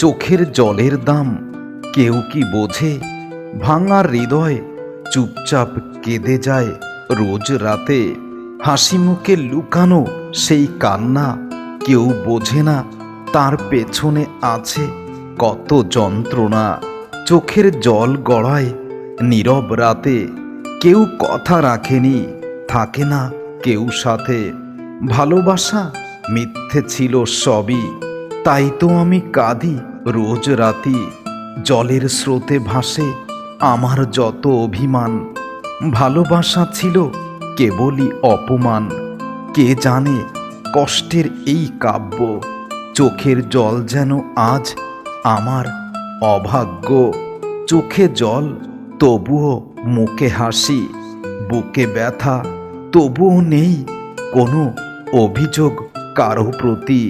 চোখের জলের দাম। কেউ কি বোঝে? ভাঙার হৃদয় চুপচাপ কেঁদে যায়। রোজ রাতে হাসি মুখে লুকানো সেই কান্না কেউ বোঝে না, তার পেছনে আছে কত যন্ত্রণা। চোখের জল গড়ায় নীরব রাতে কেউ কথা রাখেনি, থাকে না কেউ সাথে। ভালোবাসা মিথ্যে ছিল সবই। তাই তো আমি কাঁদি, রোজ রাতি জলের স্রোতে ভাসে আমার যত অভিমান। ভালোবাসা ছিল কেবলই অপমান। কে জানে কষ্টের এই কাব্য, চোখের জল যেন আজ আমার অভাগ্য। চোখে জল, তবুও মুখে হাসি, বুকে ব্যথা, তবুও নেই কোনো অভিযোগ কারও প্রতি।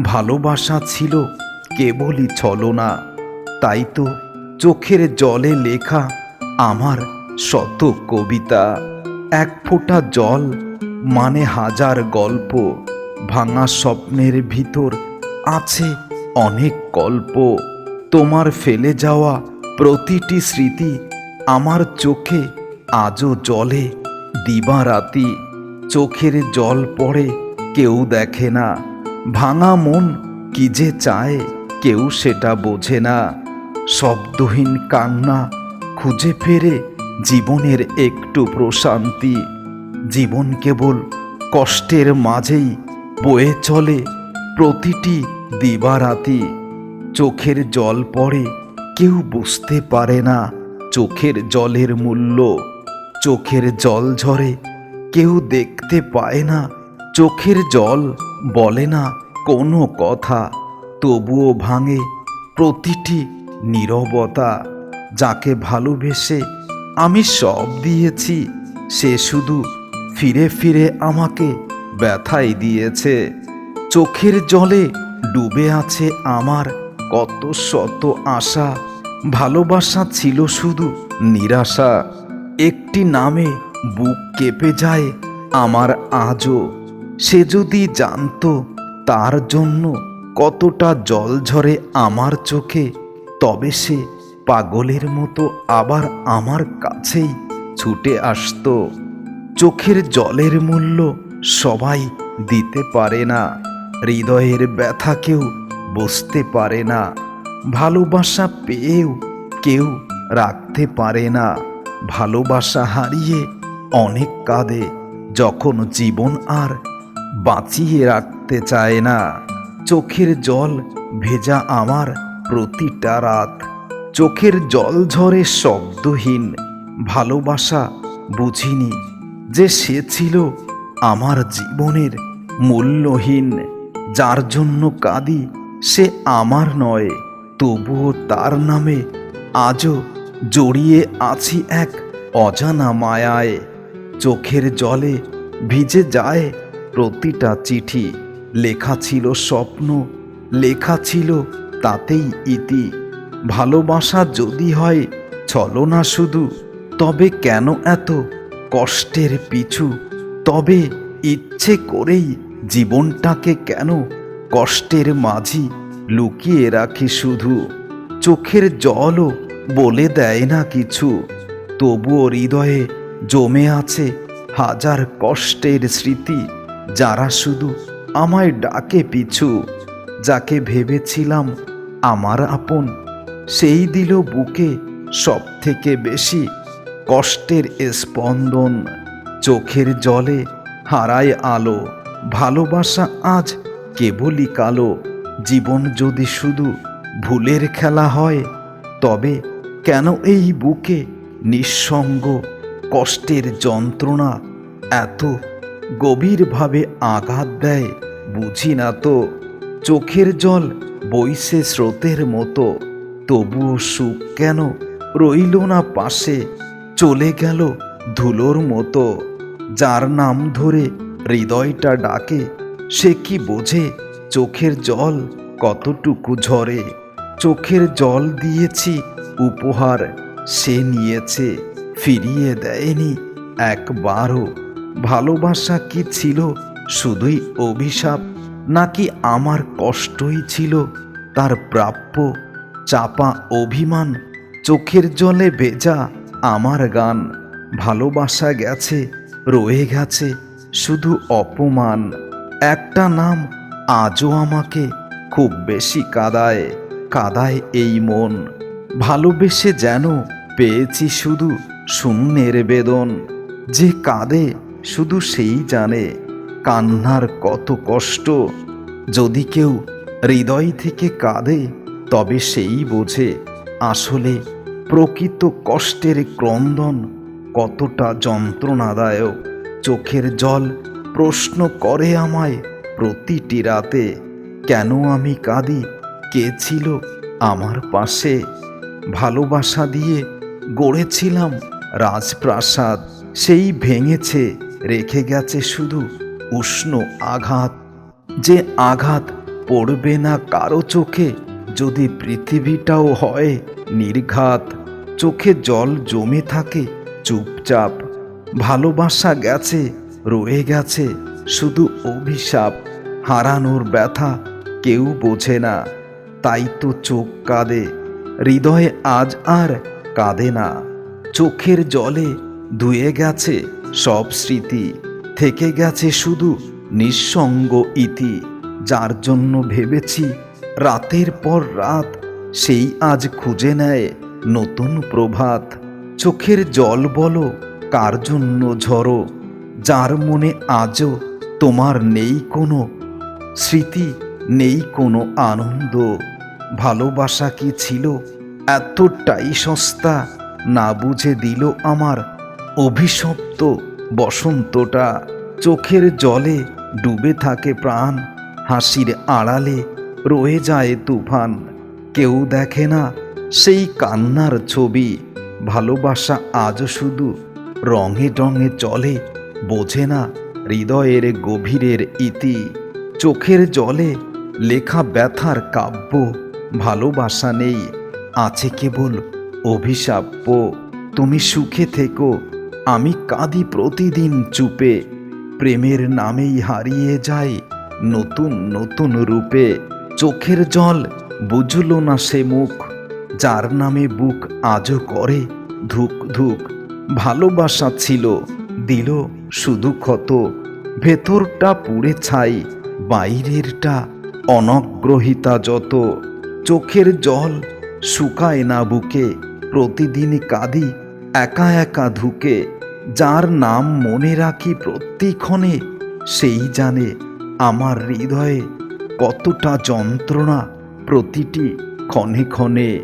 ভালোবাসা ছিল কেবলই ছলনা। তাই তো চোখের জলে লেখা আমার শত কবিতা। এক ফোঁটা জল মানে হাজার গল্প, ভাঙা স্বপ্নের ভিতর আছে অনেক গল্প। তোমার ফেলে যাওয়া প্রতিটি স্মৃতি আমার চোখে আজও জলে দিবারাতি। চোখের জল পড়ে কেউ দেখে না। ভাঙা মন কি যে চায়, কেউ সেটা বোঝে না। শব্দহীন কান্না খুঁজে ফেরে জীবনের একটু প্রশান্তি। জীবন কেবল কষ্টের মাঝেই বয়ে চলে প্রতিটি দিবারাতি। চোখের জল পড়ে, কেউ বুঝতে পারে না চোখের জলের মূল্য। চোখের জল ঝরে, কেউ দেখতে পায় না চোখের জল। বলে না কোনো কথা, তবুও ভাঙে প্রতিটি নীরবতা। যাকে ভালোবেসে আমি সব দিয়েছি, সে শুধু ফিরে ফিরে আমাকে ব্যথাই দিয়েছে। চোখের জলে ডুবে আছে আমার কত শত আশা। ভালোবাসা ছিল শুধু নিরাশা। একটি নামে বুক কেঁপে যায় আমার আজও। সে যদি জানতো তার জন্য কতটা জল ঝরে আমার চোখে, তবে সে পাগলের মতো আবার আমার কাছেই ছুটে আসতো। চোখের জলের মূল্য সবাই দিতে পারে না, হৃদয়ের ব্যথা কেউ বুঝতে পারে না, ভালোবাসা পেয়েও কেউ রাখতে পারে না। ভালোবাসা হারিয়ে অনেক কাঁদে, যখন জীবন আর বাঁচিয়ে রাখতে চায় না। চোখের জল ভেজা আমার প্রতিটা রাত। চোখের জল ঝরে শব্দহীন। ভালোবাসা বুঝিনি যে সে ছিল আমার জীবনের মূল্যহীন। যার জন্য কাঁদি সে আমার নয়, তবুও তার নামে আজও জড়িয়ে আছি এক অজানা মায়ায়। চোখের জলে ভিজে যায় প্রতিটা চিঠি। লেখা ছিল স্বপ্ন। লেখা ছিল তাতেই ইতি। ভালোবাসা যদি হয় ছলনা শুধু। তবে কেন এত কষ্টের পিছু? তবে ইচ্ছে করেই জীবনটাকে কেন কষ্টের মাঝি লুকিয়ে রাখি শুধু? চোখের জলও বলে দেয় না কিছু। তবুও হৃদয়ে জমে আছে হাজার কষ্টের স্মৃতি। যারা শুধু আমায় ডাকে পিছু, যাকে ভেবেছিলাম আমার আপন, সেই দিল বুকে সব থেকে বেশি কষ্টের স্পন্দন। চোখের জলে হারায় আলো, ভালোবাসা আজ কেবলই কালো। জীবন যদি শুধু ভুলের খেলা হয়, তবে কেন এই বুকে নিঃসঙ্গ কষ্টের যন্ত্রণা এত গভীরভাবে আঘাত দেয়, বুঝি না তো। চোখের জল বইছে স্রোতের মতো। তবুও সুখ কেন রইল না পাশে? চলে গেল ধুলোর মতো। যার নাম ধরে হৃদয়টা ডাকে, সে কি বোঝে চোখের জল কতটুকু ঝরে? চোখের জল দিয়েছি উপহার, সে নিয়েছে, ফিরিয়ে দেয়নি একবারও। ভালোবাসা কি ছিল? শুধুই অভিশাপ? নাকি আমার কষ্টই ছিল? তার প্রাপ্য চাপা অভিমান? চোখের জলে ভেজা আমার গান? ভালোবাসা গেছে, রয়ে গেছে, শুধু অপমান। একটা নাম আজও আমাকে খুব বেশি কাদায় কাদায় এই মন। ভালোবেসে যেন পেয়েছি শুধু শূন্যের বেদন। যে কাঁদে শুধু সেই জানে কান্নার কত কষ্ট। যদি কেউ হৃদয় থেকে কাঁদে, তবে সেই বোঝে আসলে প্রকৃত কষ্টের ক্রন্দন কতটা যন্ত্রণাদায়ক। চোখের জল প্রশ্ন করে আমায় প্রতিটি রাতে, কেন আমি কাঁদি? কে ছিল আমার পাশে? ভালোবাসা দিয়ে গড়েছিলাম রাজপ্রাসাদ, সেই ভেঙেছে রেখে গেছে শুধু উষ্ণ আঘাত। যে আঘাত পড়বে না কারও চোখে, যদি পৃথিবীটাও হয় নির্ঘাত। চোখে জল জমে থাকে, চুপচাপ। ভালোবাসা গেছে, রয়ে গেছে, শুধু অভিশাপ। হারানোর ব্যথা কেউ বোঝে না। তাই তো চোখ কাঁদে, হৃদয়ে আজ আর কাঁদে না। চোখের জলে ধুয়ে গেছে সব স্মৃতি থেকে গেছে শুধু নিঃসঙ্গ ইতি, যার জন্য ভেবেছি রাতের পর রাত সেই আজ খুঁজে নেয় নতুন প্রভাত। চোখের জল বলো, কার জন্য ঝরো, যার মনে আজও তোমার নেই কোনো স্মৃতি, নেই কোনো আনন্দ। ভালোবাসা কি ছিল? এতটাই সস্তা না বুঝে দিল আমার অভিশপ্ত বসন্তটা চোখের জলে ডুবে থাকে প্রাণ, হাসির আড়ালে রয়ে যায় তুফান। কেউ দেখে না সেই কান্নার ছবি, ভালোবাসা আজও শুধু রঙে রঙে চলে, বোঝে না হৃদয়ের গভীরের ইতি। চোখের জলে লেখা ব্যথার কাব্য, ভালোবাসা নেই, আছে কেবল অভিশাপ্য। তুমি সুখে থেকো আমি কাঁদি প্রতিদিন চুপে। প্রেমের নামেই হারিয়ে যাই নতুন নতুন রূপে। চোখের জল বুঝল না সে মুখ, যার নামে বুক আজও করে। ধুক ধুক, ভালোবাসা ছিল, দিল শুধু ক্ষত। ভেতরটা পুড়ে ছাই, বাইরেরটা অনগ্রহিতা যত। চোখের জল শুকায় না বুকে প্রতিদিনই কাঁদি একা একা ধুকে, যার নাম মনে রাখি প্রত্যেকক্ষণে, সেই জানে আমার হৃদয়ে কতটা যন্ত্রণা প্রতিটি ক্ষণে ক্ষণে।